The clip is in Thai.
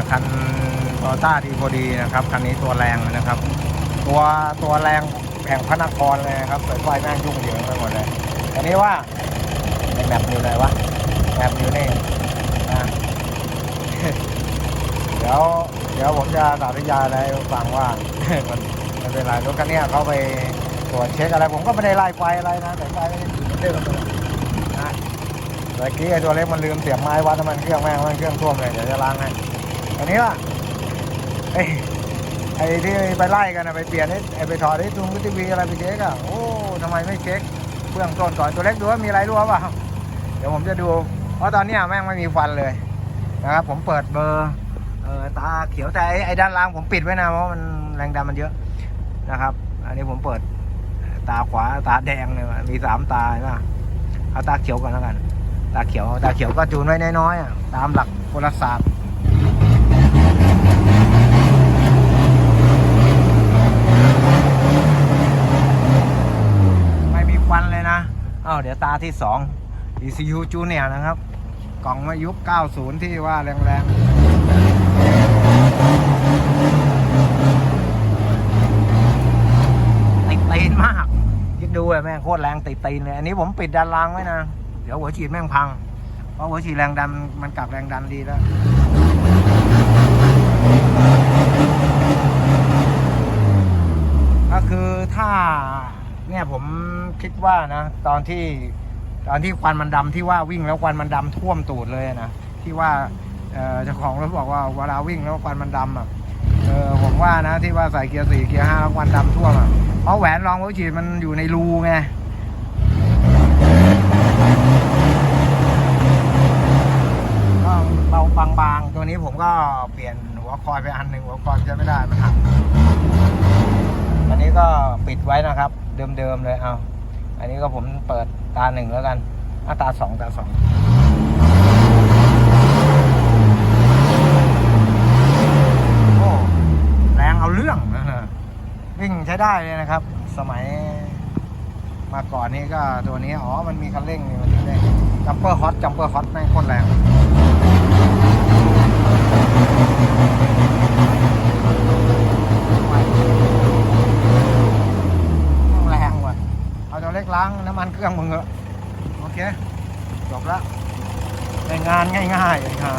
นะคันโตต้าดีพอดีนะครับคันนี้ตัวแรงนะครับ ตัวตัวแรงแห่งพระนครเลยครับสายไฟแม่งยุ่งเหยิงไปหมดเลยอันนี้ว่าไอ้แมปอยู่ไหนวะแมปอยู่นี่นะเดี๋ยวเดี๋ยวผมจะสาธยายอะไรฟังว่ามันมันเป็นไรรถคันนี้เขาไปตรวจเช็คอะไร ผมก็ไม่ได้ไล่ไฟอะไรนะแต่ไฟไม่ได้ติดเหมือนเดิมเลยนะเมื่อกี้ไอ้ตัวเล็กมันลืมเสียบไม้วัดน้ำมันเครื่องแม่งมันเครื่องท่วมเลยเดี๋ยวจะล้างให้ อันนี้ว่าไอ้ไอ้ที่ไปไล่กันนะไปเปลี่ยนไอ้ไอ้ไปถอดไอ้ตุ้งทีวีอะไรไปเช็คอะโอ้ทำไมไม่เช็คเบื้องต้นก่อนตัวเล็กดูว่ามีอะไรรั่วเปล่าเดี๋ยวผมจะดู เพราะตอนนี้แม่งไม่มีฟันเลยนะครับผมเปิดเบอร์เออตาเขียวแต่ไอ้ไอ้ด้านล่างผมปิดไว้นะเพราะมันแรงดันมันเยอะนะครับ อันนี้ผมเปิดตาขวาตาแดงเลยมีสามตาใช่ปะเอาตาเขียวก่อนแล้วกัน ตาเขียวตาเขียวก็จูนไว้น้อยๆตามหลักโหราศาสตร์ไม่มีควันเลยนะ อ้าวเดี๋ยวตาที่สอง ECU Junior นะครับ กล่องมายุค 90 ที่ว่าแรงๆติดตีนมากคิดดูอะแม่งโคตรแรงติดตีนเลย อันนี้ผมปิดดันรางไว้นะ เดี๋ยวหัวฉีดแม่งพัง เพราะหัวฉีดแรงดันมันกลับแรงดันดีแล้วก็คือถ้า เนี่ยผมคิดว่านะ ตอนที่ตอนที่ควันมันดำที่ว่าวิ่งแล้วควันมันดำท่วมตูดเลยนะที่ว่าเจ้าของรถบอกว่าเวลาวิ่งแล้วควันมันดำอะเออผมว่านะที่ว่าใส่เกียร์สี่เกียร์ห้าแล้วควันดำท่วมอะเพราะแหวนรองหัวฉีดมันอยู่ในรูไงก็เบาบางๆ ตัวนี้ผมก็เปลี่ยนหัวคอยไปอันหนึ่งหัวคอยใช้ไม่ได้มันหักอันนี้ก็ปิดไว้นะครับ เดิมๆเลยเอาอันนี้ก็ผมเปิดตาหนึ่งแล้วกันอะตาสองตาสองโอ้แรงเอาเรื่องนะวิ่งใช้ได้เลยนะครับ สมัยมาก่อนนี้ก็ตัวนี้ อ๋อ มันมีคันเร่งนี่มันคันเร่งจัมเปอร์ฮอตจัมเปอร์ฮอตแม่งโคตรแรง แรงว่ะ เอาตัวเล้างน้ำมันเครื่องมึงเหอะโอเคจบละในงานง่ายๆอ่า